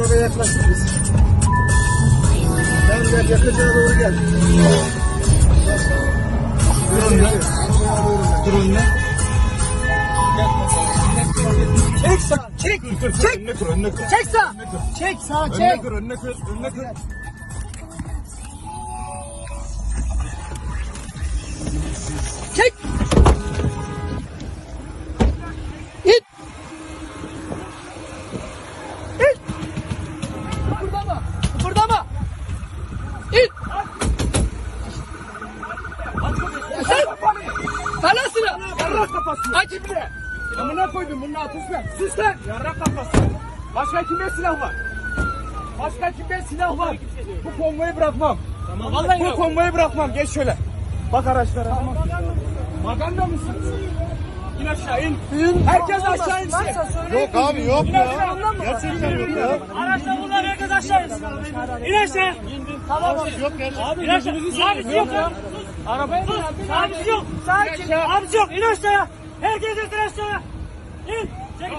arabaya yaklaştık biz. Tamam gel yakacana doğru gel. Dur önüne. Dur önüne. Çek sağ. Çek. Çek. Önüne kır, önüne kır. Çek sağ. Çek sağ Önüne çek. kır, önüne kır, önüne kır. Çek. Yarrak kafası. Aç ibne. Amına koydum bunun atısı ver. Sus lan. Yarrak kafası. Başka kimde silah var? Başka kimde silah var? Bu konvoyu bırakmam. Tamam vallahi Bu konvoyu bırakmam. Geç şöyle. Bak araçlara. Maganda mısın? İn aşağı in. Herkes aşağı insin. Yok abi yok İn ya. Gerçekten yok ya. Araçta bunlar herkes aşağı insin. İn aşağı. Tamam. Yok gerçekten. İn aşağı. Abisi yok ya. Arabaya Sus. Abisi yok. Sakin. Abisi yok. İn aşağıya. Herkes yeter aşağıya. İn. Çek.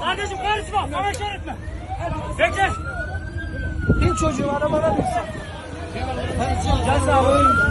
Kardeşim karışma. Bana şey etme. Bekle. Bin çocuğu arabana binsin. Gel sağ ol.